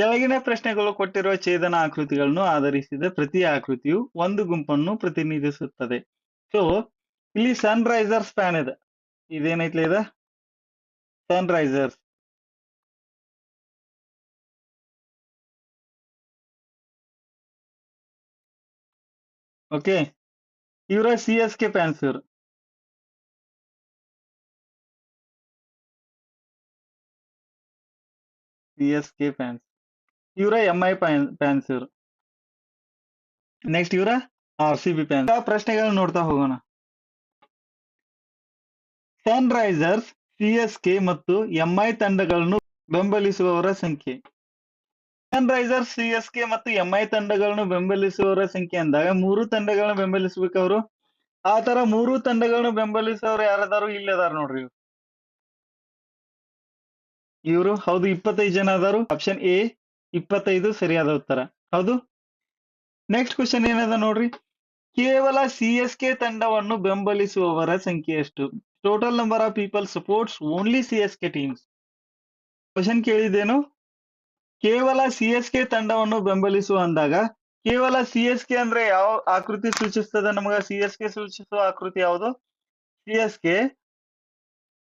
ಕೆಳಗಿನ ಪ್ರಶ್ನೆಗಳು ಕೊಟ್ಟಿರುವ ಛೇದನ ಆಕೃತಿಗಳನ್ನು ಆಧರಿಸಿದ ಪ್ರತಿ ಆಕೃತಿಯು ಒಂದು ಗುಂಪನ್ನು ಪ್ರತಿನಿಧಿಸುತ್ತದೆ. ಸೊ ಇಲ್ಲಿ ಸನ್ ರೈಸರ್ಸ್ ಪ್ಯಾನ್ ಇದೆ. ಇದೇನೈತ್ಲಿ ಇದ? ಸನ್ ರೈಸರ್ಸ್ ಓಕೆ ಇವರ ಸಿ ಎಸ್ ಕೆ ಪ್ಯಾನ್ಸ್ ಇವರು. ಸಿ ಎಸ್ ಕೆ ಫ್ಯಾನ್ಸ್ ಇವರ ಎಂ ಐ ಫ್ಯಾನ್ಸ್ ಇವರು. ನೆಕ್ಸ್ಟ್ ಇವರ ಆರ್ ಸಿ ಬಿ ಫ್ಯಾನ್ಸ್ ಪ್ರಶ್ನೆಗಳನ್ನ ನೋಡ್ತಾ ಹೋಗೋಣ. Sunrisers C S K ಮತ್ತು ಎಂ ಐ ತಂಡಗಳನ್ನು ಬೆಂಬಲಿಸುವವರ ಸಂಖ್ಯೆ. Sunrisers C S K ಮತ್ತು ಎಂ ಐ ತಂಡಗಳನ್ನು ಬೆಂಬಲಿಸುವವರ ಸಂಖ್ಯೆ ಅಂದಾಗ ಮೂರು ತಂಡಗಳನ್ನ ಬೆಂಬಲಿಸಬೇಕವ್ರು ಆ ತರ ಮೂರು ತಂಡಗಳನ್ನು ಬೆಂಬಲಿಸೋರು ಯಾರದಾರು ಇಲ್ಲಿ ಅದಾರ ನೋಡ್ರಿ. ಇವರು. ಹೌದು, ಇಪ್ಪತ್ತೈದು ಜನ ಅದಾರು. ಆಪ್ಷನ್ ಎ ಇಪ್ಪತ್ತೈದು ಸರಿಯಾದ ಉತ್ತರ. ಹೌದು? ನೆಕ್ಸ್ಟ್ ಕ್ವಶನ್ ಏನದ ನೋಡ್ರಿ? ಕೇವಲ ಸಿ ಎಸ್ ಕೆ ತಂಡವನ್ನು ಬೆಂಬಲಿಸುವವರ ಸಂಖ್ಯೆ ಎಷ್ಟು? Total number of people supports only C S K teams question ಕೇಳಿದ್ದೇನು? ಕೇವಲ ಸಿ ಎಸ್ ಕೆ ತಂಡವನ್ನು ಬೆಂಬಲಿಸುವ ಅಂದಾಗ, ಕೇವಲ ಸಿ ಎಸ್ ಕೆ ಅಂದ್ರೆ ಯಾವ ಆಕೃತಿ ಸೂಚಿಸ್ತದೆ ನಮಗ? ಸಿ ಎಸ್ ಕೆ ಸೂಚಿಸುವ ಆಕೃತಿ ಯಾವುದು? ಸಿ ಎಸ್ ಕೆ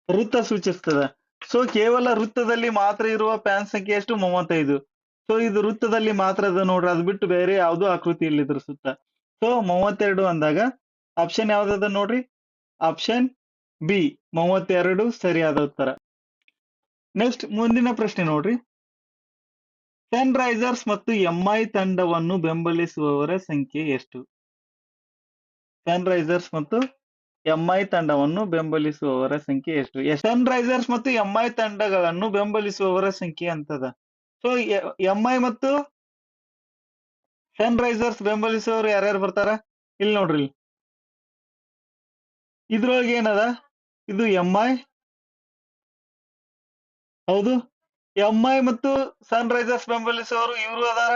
ವೃತ್ತ ಸೂಚಿಸ್ತದೆ. ಸೊ ಕೇವಲ ವೃತ್ತದಲ್ಲಿ ಮಾತ್ರ ಇರುವ ಪ್ಯಾನ್ ಸಂಖ್ಯೆ ಎಷ್ಟು? ಮೂವತ್ತೈದು. ಸೊ ಇದು ವೃತ್ತದಲ್ಲಿ ಮಾತ್ರ ಅದ ನೋಡ್ರಿ. ಅದು ಬಿಟ್ಟು ಬೇರೆ ಯಾವುದು ಆಕೃತಿ ಇಲ್ಲ ಇದ್ರ ಸುತ್ತ ಸೊ ಮೂವತ್ತೆರಡು ಅಂದಾಗ ಆಪ್ಷನ್ ಯಾವ್ದದ ನೋಡ್ರಿ? ಆಪ್ಷನ್ ಬಿ ಮೂವತ್ತೆರಡು ಸರಿಯಾದ ಉತ್ತರ. ನೆಕ್ಸ್ಟ್ ಮುಂದಿನ ಪ್ರಶ್ನೆ ನೋಡ್ರಿ. ಸನ್ ರೈಸರ್ಸ್ ಮತ್ತು ಎಂಐ ತಂಡವನ್ನು ಬೆಂಬಲಿಸುವವರ ಸಂಖ್ಯೆ ಎಷ್ಟು? ಸನ್ ರೈಸರ್ಸ್ ಮತ್ತು ಎಂಐ ತಂಡವನ್ನು ಬೆಂಬಲಿಸುವವರ ಸಂಖ್ಯೆ ಎಷ್ಟು? ಸನ್ ರೈಸರ್ಸ್ ಮತ್ತು ಎಂಐ ತಂಡಗಳನ್ನು ಬೆಂಬಲಿಸುವವರ ಸಂಖ್ಯೆ ಅಂತದ ಸೊ ಎಂ ಐ ಮತ್ತು ಸನ್ ರೈಸರ್ಸ್ ಬೆಂಬಲಿಸೋರು ಯಾರ್ಯಾರು ಬರ್ತಾರ? ಇಲ್ಲಿ ನೋಡ್ರಿ. ಇದ್ರೊಳಗೆ ಏನದ? ಇದು ಎಂಐ ಹೌದು. ಎಂಐ ಮತ್ತು ಸನ್ ರೈಸರ್ಸ್ ಬೆಂಬಲಿಸೋರು ಇವರು ಅದಾರ?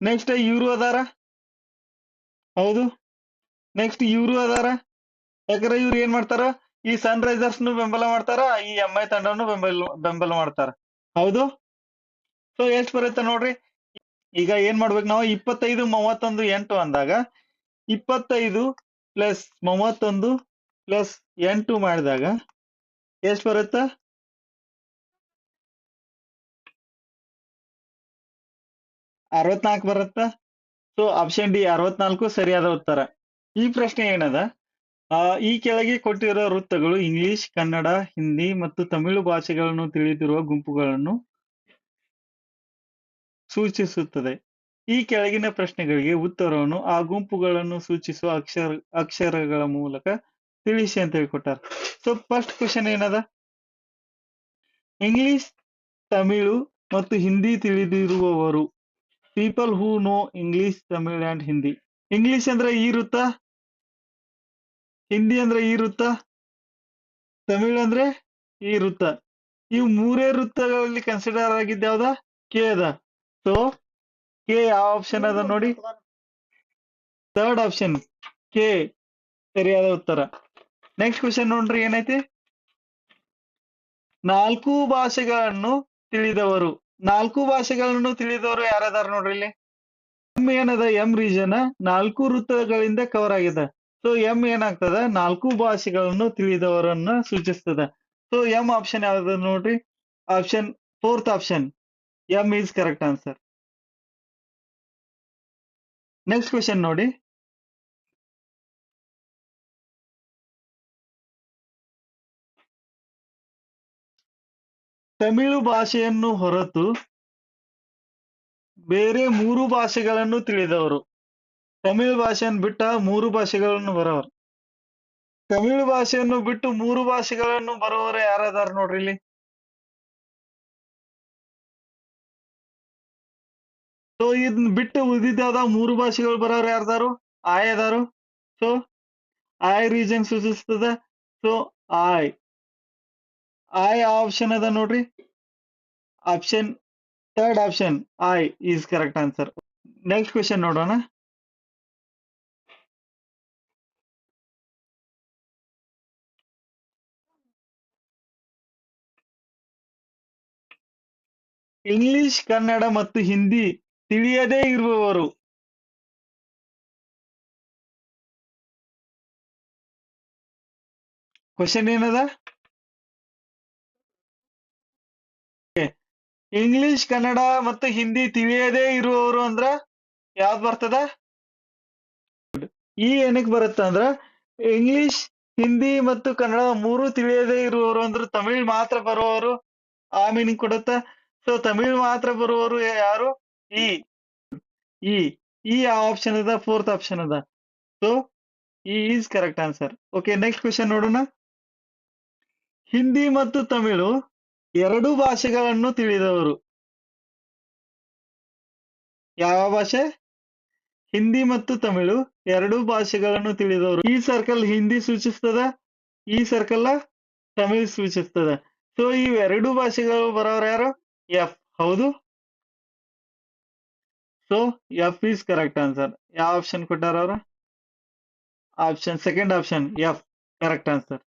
ನೆಕ್ಸ್ಟ್ ಇವರು ಅದಾರ? ಹೌದು. ನೆಕ್ಸ್ಟ್ ಇವರು ಅದಾರ? ಯಾಕಂದ್ರೆ ಇವ್ರು ಏನ್ ಮಾಡ್ತಾರ? ಈ ಸನ್ ರೈಸರ್ಸ್ ಬೆಂಬಲ ಮಾಡ್ತಾರ, ಈ ಎಂ ಐ ತಂಡವನ್ನು ಬೆಂಬಲ ಬೆಂಬಲ ಮಾಡ್ತಾರ. ಹೌದು? ಸೊ ಎಷ್ಟ್ ಬರುತ್ತೆ ನೋಡ್ರಿ? ಈಗ ಏನ್ ಮಾಡ್ಬೇಕು ನಾವು? ಇಪ್ಪತ್ತೈದು, ಮೂವತ್ತೊಂದು, ಎಂಟು ಅಂದಾಗ ಇಪ್ಪತ್ತೈದು ಪ್ಲಸ್ ಮೂವತ್ತೊಂದು ಪ್ಲಸ್ ಎಂಟು ಮಾಡಿದಾಗ ಎಷ್ಟ್ ಬರುತ್ತ? ಅರವತ್ನಾಲ್ಕು ಬರುತ್ತ. ಸೊ ಆಪ್ಷನ್ ಡಿ ಅರವತ್ನಾಲ್ಕು ಸರಿಯಾದ ಉತ್ತರ. ಈ ಪ್ರಶ್ನೆ ಏನದ? ಈ ಕೆಳಗೆ ಕೊಟ್ಟಿರೋ ವೃತ್ತಗಳು ಇಂಗ್ಲಿಷ್, ಕನ್ನಡ, ಹಿಂದಿ ಮತ್ತು ತಮಿಳು ಭಾಷೆಗಳನ್ನು ತಿಳಿದಿರುವ ಗುಂಪುಗಳನ್ನು ಸೂಚಿಸುತ್ತದೆ. ಈ ಕೆಳಗಿನ ಪ್ರಶ್ನೆಗಳಿಗೆ ಉತ್ತರವನ್ನು ಆ ಗುಂಪುಗಳನ್ನು ಸೂಚಿಸುವ ಅಕ್ಷರ, ಅಕ್ಷರಗಳ ಮೂಲಕ ತಿಳಿಸಿ ಅಂತ ಹೇಳ್ಕೊಟ್ಟಾರ. ಸೊ ಫಸ್ಟ್ ಕ್ವಶನ್ ಏನದ? ಇಂಗ್ಲಿಷ್, ತಮಿಳು ಮತ್ತು Hindi ತಿಳಿದಿರುವವರು people who know English Tamil and Hindi English ಅಂದ್ರೆ ಈ ವೃತ್ತ? ಹಿಂದಿ ಅಂದ್ರೆ ಈ ವೃತ್ತ, ತಮಿಳ್ ಅಂದ್ರೆ ಈ ವೃತ್ತ. ಇವು ಮೂರೇ ವೃತ್ತಗಳಲ್ಲಿ ಕನ್ಸಿಡರ್ ಆಗಿದ್ದ ಯಾವ್ದ? ಕೆ ಅದ. ಸೊ ಕೆ ಯಾವ ಆಪ್ಷನ್ ಅದ ನೋಡಿ. Third option K. ಸರಿಯಾದ ಉತ್ತರ. ನೆಕ್ಸ್ಟ್ ಕ್ವಶನ್ ನೋಡ್ರಿ, ಏನೈತಿ? ನಾಲ್ಕು ಭಾಷೆಗಳನ್ನು ತಿಳಿದವರು. ನಾಲ್ಕು ಭಾಷೆಗಳನ್ನು ತಿಳಿದವರು ಯಾರದಾರ ನೋಡ್ರಿ ಇಲ್ಲಿ? ಎಂ ಏನದ? ಎಂ ರೀಜನ್ ನಾಲ್ಕು ವೃತ್ತಗಳಿಂದ ಕವರ್ ಆಗಿದೆ ಸೊ ಎಂ ಏನಾಗ್ತದ? ನಾಲ್ಕು ಭಾಷೆಗಳನ್ನು ತಿಳಿದವರನ್ನ ಸೂಚಿಸ್ತದ. ಸೊ ಎಂ ಆಪ್ಷನ್ ಯಾವ್ದು ನೋಡ್ರಿ? Option fourth option M is correct answer next question ನೋಡಿ. ತಮಿಳು ಭಾಷೆಯನ್ನು ಹೊರತು ಬೇರೆ ಮೂರು ಭಾಷೆಗಳನ್ನು ತಿಳಿದವರು. ತಮಿಳು ಭಾಷೆಯನ್ನು ಬಿಟ್ಟ ಮೂರು ಭಾಷೆಗಳನ್ನು ಬರೋರು. ತಮಿಳು ಭಾಷೆಯನ್ನು ಬಿಟ್ಟು ಮೂರು ಭಾಷೆಗಳನ್ನು ಬರೋರು ಯಾರದಾರ ನೋಡ್ರಿ ಇಲ್ಲಿ? ಸೊ ಇದನ್ನ ಬಿಟ್ಟು ಉಳಿದಿದ್ದಾದ ಮೂರು ಭಾಷೆಗಳು ಬರೋರು ಯಾರ್ದಾರು? ಆಯ್ ಅದಾರು ಸೊ ಆಯ್ ರೀಜನ್ ಸೂಚಿಸ್ತದ ಸೊ ಆಯ್ ಆಯ್ ಆಪ್ಷನ್ ಅದ ನೋಡ್ರಿ. Option third option I is correct answer next question ನೋಡೋಣ. ಇಂಗ್ಲಿಷ್ ಕನ್ನಡ ಮತ್ತು ಹಿಂದಿ ತಿಳಿಯದೇ ಇರುವವರು. ಕ್ವಶನ್ ಏನದ? ಇಂಗ್ಲಿಷ್ ಕನ್ನಡ ಮತ್ತು ಹಿಂದಿ ತಿಳಿಯದೇ ಇರುವವರು ಅಂದ್ರ ಯಾವ್ದು ಬರ್ತದ? ಈ ಏನಕ್ಕೆ ಬರುತ್ತ ಅಂದ್ರ ಇಂಗ್ಲಿಷ್ ಹಿಂದಿ ಮತ್ತು ಕನ್ನಡ ಮೂರು ತಿಳಿಯದೇ ಇರುವವರು ಅಂದ್ರೆ ತಮಿಳ್ ಮಾತ್ರ ಬರುವವರು ಆ ಮೀನಿಂಗ್ ಕೊಡುತ್ತ. ಸೊ ತಮಿಳ್ ಮಾತ್ರ ಬರುವವರು ಯಾರು? ಈ ಈ ಈ ಆಪ್ಷನ್ ಅದ ಫೋರ್ತ್ ಆಪ್ಷನ್ ಅದ. So E is correct answer okay next question ನೋಡೋಣ. ಹಿಂದಿ ಮತ್ತು ತಮಿಳು ಎರಡು ಭಾಷೆಗಳನ್ನು ತಿಳಿದವರು. ಯಾವ ಭಾಷೆ? ಹಿಂದಿ ಮತ್ತು ತಮಿಳು ಎರಡು ಭಾಷೆಗಳನ್ನು ತಿಳಿದವರು. ಈ ಸರ್ಕಲ್ ಹಿಂದಿ ಸೂಚಿಸ್ತದ, ಈ ಸರ್ಕಲ್ ತಮಿಳ್ ಸೂಚಿಸ್ತದ. ಸೊ ಈ ಎರಡು ಭಾಷೆಗಳು ಬರೋರು ಯಾರು? ಎಫ್ ಹೌದು? So F is correct answer ಯಾವ ಆಪ್ಷನ್ ಕೊಟ್ಟಾರ ಅವ್ರ? Option second option F correct answer